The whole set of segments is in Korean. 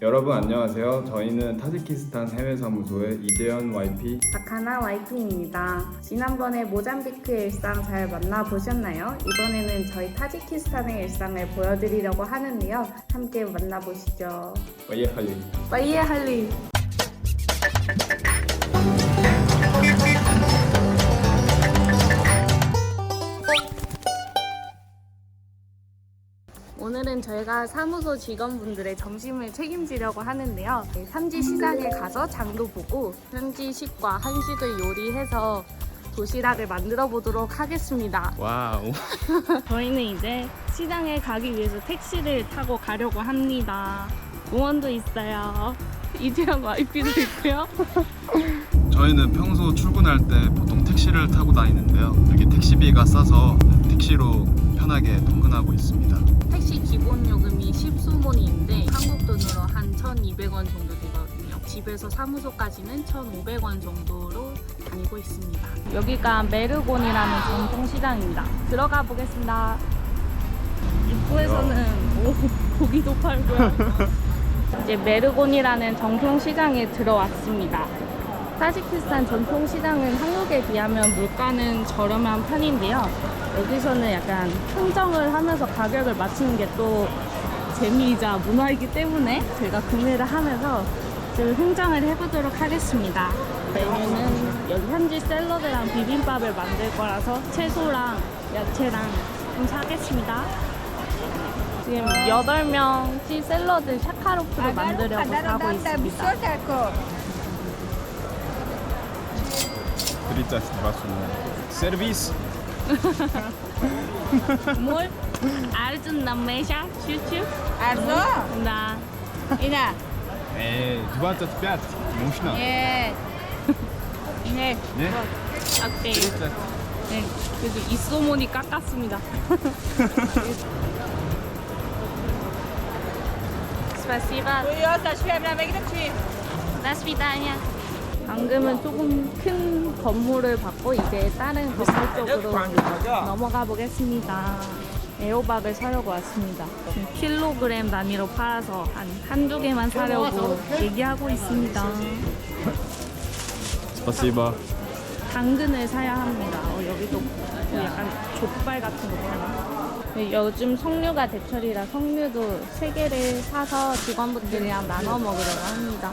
여러분 안녕하세요. 저희는 타지키스탄 해외 사무소의 이재현 YP 박하나 YP입니다. 지난번에 모잠비크의 일상 잘 만나보셨나요? 이번에는 저희 타지키스탄의 일상을 보여드리려고 하는데요. 함께 만나보시죠. 와이하리 빠이에 할리! 오늘은 저희가 사무소 직원분들의 점심을 책임지려고 하는데요. 네, 현지 시장에 가서 장도 보고 현지식과 한식을 요리해서 도시락을 만들어 보도록 하겠습니다. 와우 저희는 이제 시장에 가기 위해서 택시를 타고 가려고 합니다. 공원도 있어요. 이재현 와이프도 있고요. 저희는 평소 출근할 때 보통 택시를 타고 다니는데요. 여기 택시비가 싸서 택시로 편하게 통근하고 있습니다. 택시 기본 요금이 10수몬인데 한국 돈으로 한 1,200원 정도 되거든요. 집에서 사무소까지는 1,500원 정도로 다니고 있습니다. 여기가 메르곤이라는 전통시장입니다. 들어가 보겠습니다. 입구에서는 오, 고기도 팔고요. 이제 메르곤이라는 전통시장에 들어왔습니다. 타지키스탄 전통시장은 한국에 비하면 물가는 저렴한 편인데요. 여기서는 약간 흥정을 하면서 가격을 맞추는 게 또 재미이자 문화이기 때문에 제가 구매를 하면서 지금 흥정을 해보도록 하겠습니다. 메뉴는 여기 현지 샐러드랑 비빔밥을 만들 거라서 채소랑 야채랑 좀 사겠습니다. 지금 8명씩 샐러드 샤카로프를 만들려고 하고 있습니다. 드리자 스트라스는 서비스 뭘? 아르준 남메샤? 슈슈? Arzo? 나. Ina. 에이 25 몽시나 Nie. Nie. 네? 어때? 네. 그래도 이소몬이 깎았습니다. 스파시바. Curiosă și femeia mea grăci. До свидания. 방금은 조금 큰 건물을 받고 이제 다른 건물 쪽으로 넘어가 보겠습니다. 에어박을 사려고 왔습니다. 지금 킬로그램 단위로 팔아서 한 한두 개만 사려고 얘기하고 있습니다. 스파시바 당근을 사야 합니다. 어, 여기도 약간 족발 같은 거 파나? 네, 요즘 석류가 대철이라 석류도 세 개를 사서 직원분들이랑 나눠 먹으려고 합니다.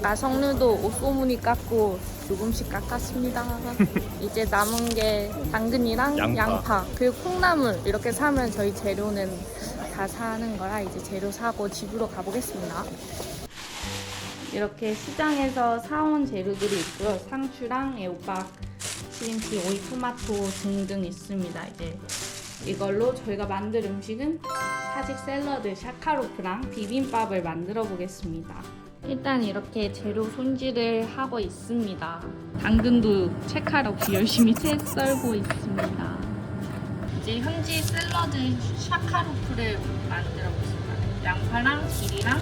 아까 석류도 옷소문이 깎고 조금씩 깎았습니다. 이제 남은 게 당근이랑 양파. 양파. 그리고 콩나물 이렇게 사면 저희 재료는 다 사는 거라 이제 재료 사고 집으로 가보겠습니다. 이렇게 시장에서 사온 재료들이 있고요. 상추랑 애호박, 시금치, 오이, 토마토 등등 있습니다. 이제 이걸로 저희가 만들 음식은 타직 샐러드 샤카로프랑 비빔밥을 만들어 보겠습니다. 일단 이렇게 재료 손질을 하고 있습니다. 당근도 채칼 없이 열심히 채 썰고 있습니다. 이제 현지 샐러드 샤카로프를 만들어 보겠습니다. 양파랑 길이랑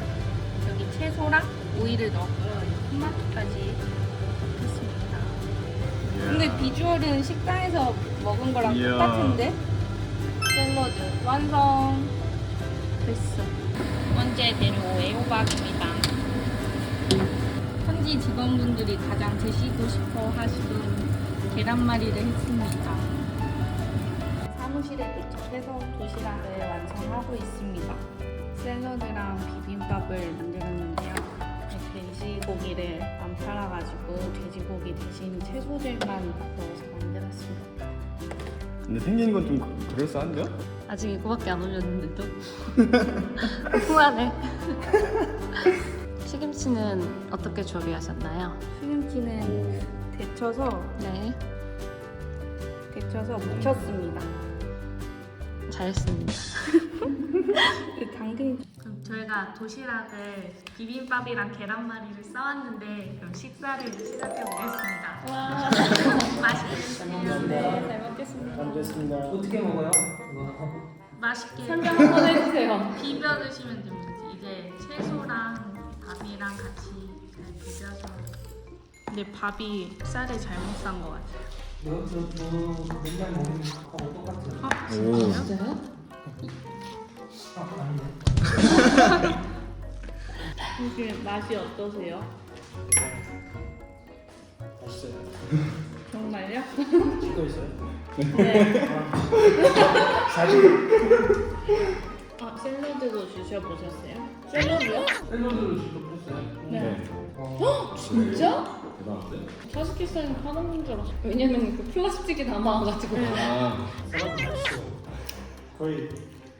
여기 채소랑 오이를 넣고요. 토마토까지 넣겠습니다. 근데 비주얼은 식당에서 먹은 거랑 이야. 똑같은데? 샐러드 완성! 됐어. 두 번째 재료 애호박입니다. 현지 직원분들이 가장 드시고 싶어 하시는 계란말이를 했습니다. 사무실에 도착해서 도시락을 완성하고 있습니다. 샐러드랑 비빔밥을 만들었는데요. 돼지고기를 안 팔아가지고 돼지고기 대신 채소들만 넣어서 만들었습니다. 근데 생긴 건 좀 그럴싸한데요? 아직 이거밖에 안 올렸는데도 후하네. 시김치는 어떻게 조리하셨나요? 시금치는 데쳐서 네, 데쳐서 묻혔습니다. 잘했습니다. 그 당근이 그럼 저희가 도시락을 비빔밥이랑 계란말이를 싸왔는데 그럼 식사를 시작해 보겠습니다. 와 맛있게 드세요. 네, 잘 먹겠습니다. 어떻게 먹어요? 맛있게 설명 한번 해주세요. 비벼 드시면 됩니다. 이제 채소랑 밥이랑 같이 잘 비벼서. 근데 밥이 쌀을 잘못 산것 같아요. 너 맨날 먹는 거하고 똑같아. 아, 오 진짜요? 아, 아니네. 혹시 맛이 어떠세요? 맛있어요. 정말요? 찍고 있어요. 네. 사진. 아, 샐러드도 드셔보셨어요? 샐러드요? 샐러드를 직접 했어요. 네. 어. 진짜? 타지키스탄 파는 줄 알았어. 왜냐면 그 플라스틱에 담아가지고. 샐러드 맛있어. 거의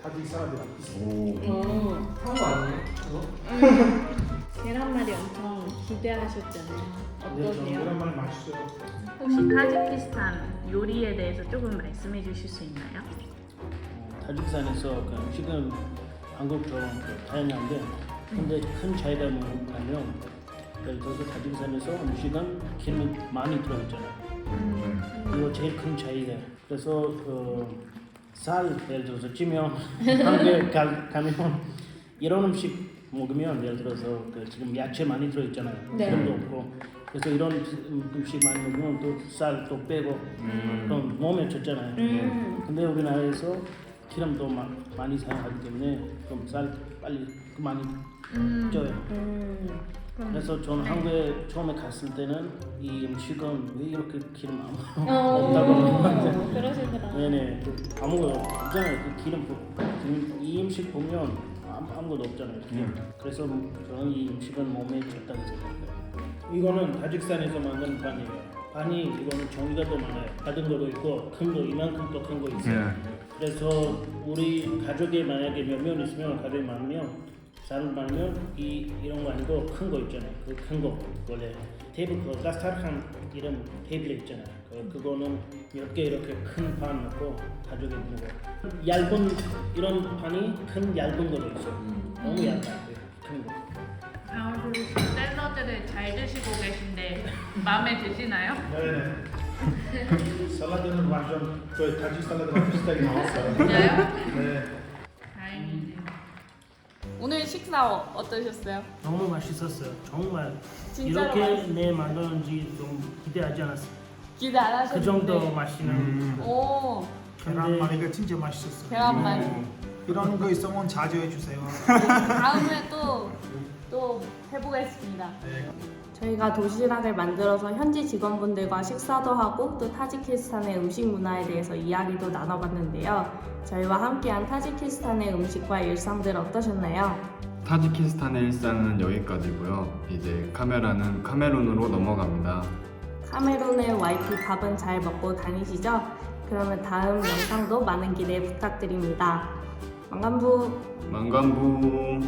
가지 샐러드랑 비슷해. 음. 한거 아니에요? 그거? 계란말이 엄청 기대하셨잖아요. 네, 저는 어떠세요? 계란말 맛있어요. 혹시 타지키스탄 요리에 대해서 조금 말씀해 주실 수 있나요? 타지키스탄에서 그 음식은 한국처럼 그 다양한데 근데 큰 차이가 뭐냐면 예를 들어서 타지키스탄에서 음식은 기름이 많이 들어있잖아요. 이거 제일 큰 차이가. 그래서 그쌀 예를 들어서 찌면 한국에 가, 가면 이런 음식 먹으면 예를 들어서 그 지금 야채 많이 들어있잖아요. 네. 기름도 없고 그래서 이런 음- 음식 많이 먹으면 또 쌀 또 빼고 그럼 몸에 좋잖아요. 음. 근데 우리나라에서 기름도 마, 많이 사용하기 때문에 좀 쌀 빨리 많이 쪄요. 음. 그래서 저는 한국에 처음에 갔을 때는 이 음식은 왜 이렇게 기름 아무 어, 없다고 그러시더라고요. 네네 그 아무것도 없잖아요. 그 기름 부- 기름- 이 음식 보면 아무, 아무것도 없잖아요. 기름. 그래서 저는 이 음식은 몸에 좋다고 생각해요. 이거는 타직산에서 만든 반이에요. 반이 이거는 종이가 더 많아요. 작은 거도 있고 큰 거 이만큼 또 큰 거 있어요. 그래서 우리 가족이 만약에 몇 명 있으면 가족이 많으면 사람 많으면 이 이런 거 아니고 큰 거 있잖아요. 그 큰 거 원래 테이블 그 가스타르한 이런 테이블 있잖아요. 그 그거는 이렇게 이렇게 큰 판 넣고 가족이 먹어. 얇은 이런 판이 큰 얇은 거도 있어. 너무 얇아요. 잘 드시고 계신데 마음에 드시나요? 네네. 샐러드는 완전 저희 가지 샐러드랑 비슷하게 나왔어요. 진짜요? 네. 다행이네요. 오늘 식사 어- 어떠셨어요? 너무 맛있었어요. 정말 진짜로 이렇게 맛있- 내 만드는지 좀 기대하지 않았어요. 기대 안그 하셨는데 정도 맛있는. 오 계란말이가 진짜 맛있었어요. 계란말이 이런 거 있으면 자주 해주세요. 다음에 또 또 해보겠습니다. 저희가 도시락을 만들어서 현지 직원분들과 식사도 하고 또 타지키스탄의 음식 문화에 대해서 이야기도 나눠봤는데요. 저희와 함께한 타지키스탄의 음식과 일상들 어떠셨나요? 타지키스탄의 일상은 여기까지고요. 이제 카메라는 카메룬으로 넘어갑니다. 카메룬의 와이프 밥은 잘 먹고 다니시죠? 그러면 다음 영상도 많은 기대 부탁드립니다. 만감부 만감부